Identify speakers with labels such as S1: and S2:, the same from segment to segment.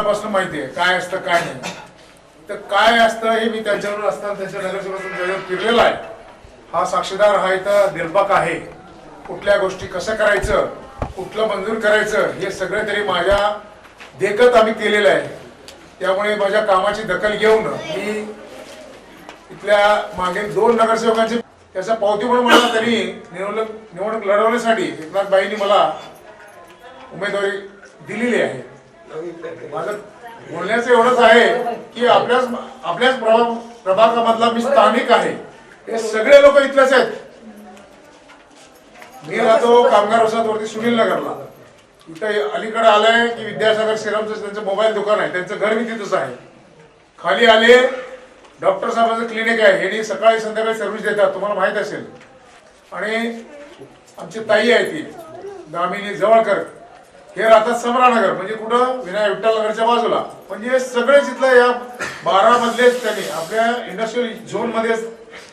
S1: काळापासून माहिती आहे? काय असतं काय नाही? तर काय असतं हे मी त्यांच्यावर असताना त्यांच्या नगरसेवकातून त्याच्यावर फिरलेला आहे. हा साक्षीदार हा इथं निर्पक आहे. कुठल्या गोष्टी कसं करायचं कुठलं मंजूर करायचं हे सगळं तरी माझ्या देखत आम्ही केलेलं आहे. त्यामुळे माझ्या कामाची दखल घेऊन मी इथल्या मागे दोन नगरसेवकांची त्याचा पावती म्हणून मला तरी निवडणूक निवडणूक लढवण्यासाठी एकनाथबाईंनी मला उमेदवारी दिलेली आहे. माझं बोलण्याचं एवढंच आहे की आपल्याच आपल्याच प्रभागामधला मी स्थानिक आहे. हे सगळे लोक इथलेच आहेत. मी राहतो कामगार वसाहतवरती सुनील नगरला. इथे अलीकडे आलंय की विद्यासागर सिरमचं त्यांचं मोबाईल दुकान आहे. त्यांचं घर मी तिथंच आहे. खाली आले. डॉक्टर साहेबांचं क्लिनिक आहे. हे सकाळी संध्याकाळी सर्व्हिस देतात. तुम्हाला माहीत असेल. आणि आमची ताई आहे ती. दामिनी जवळकर. हे राहतात समरानगर म्हणजे कुठं? विनायक विठ्ठल नगरच्या बाजूला म्हणजे सगळेच इथलं या बारा मधलेच त्यांनी आपल्या इंडस्ट्रियल झोनमध्ये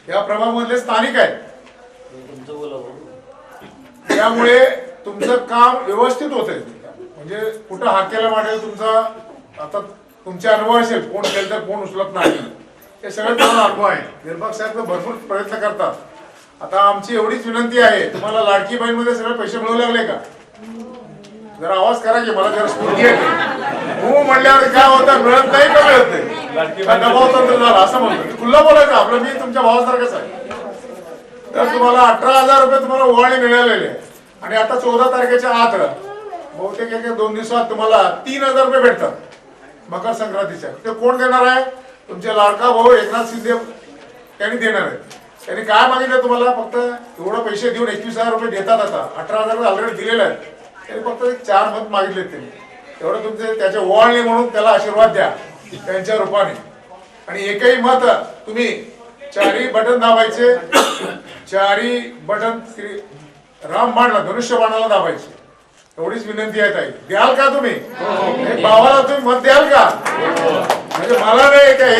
S1: या प्रभाग मधले स्थानिक आहेत. त्यामुळे तुमचं काम व्यवस्थित होत म्हणजे कुठं हाकेला वाटेल तुमचा आता तुमचे अनुभव असेल फोन केलं तर फोन उचलत नाही. हे सगळं तुम्हाला अनुभव आहे. निर्भक साहेब तर भरपूर प्रयत्न करतात. आता आमची एवढीच विनंती आहे तुम्हाला लाडकी बाईंमध्ये सगळे पैसे मिळू लागले का? जरा आवाज करा की मला जरा स्फूर्ती येते. हो म्हणल्यावर काय होतं? मिळत नाही का मिळत नाही? का दबाव तंत्र झाला असं म्हणतो. खुल्ला बोलायचं आपलं मी तुमच्या भावासारखंच आहे तर तुम्हाला अठरा हजार रुपये तुम्हाला ओवाळणी मिळालेले. आणि आता चौदा तारखेच्या आत बहुतेक एक दोन दिवसात तुम्हाला तीन हजार रुपये भेटतात मकर संक्रांतीच्या. ते कोण देणार आहे? तुमचे लाडका भाऊ एकनाथ शिंदे त्यांनी देणार आहे. त्यांनी काय मागितलं तुम्हाला? फक्त एवढं पैसे देऊन एकवीस हजार रुपये देतात आता. अठरा हजार ऑलरेडी दिलेले आहेत. त्यांनी फक्त एक चार मत मागितले त्यांनी. एवढं तुमचे त्याचे ओवाळणी म्हणून त्याला आशीर्वाद द्या त्यांच्या रूपाने. आणि एकही मत तुम्ही चारही बटन दाबायचे चारही बटन राम बाणला धनुष्य बाणाला दाबायचे. एवढीच विनंती आहे ताई. द्याल का तुम्ही? हे भावाला तुम्ही मत द्याल का? म्हणजे मला नाही काय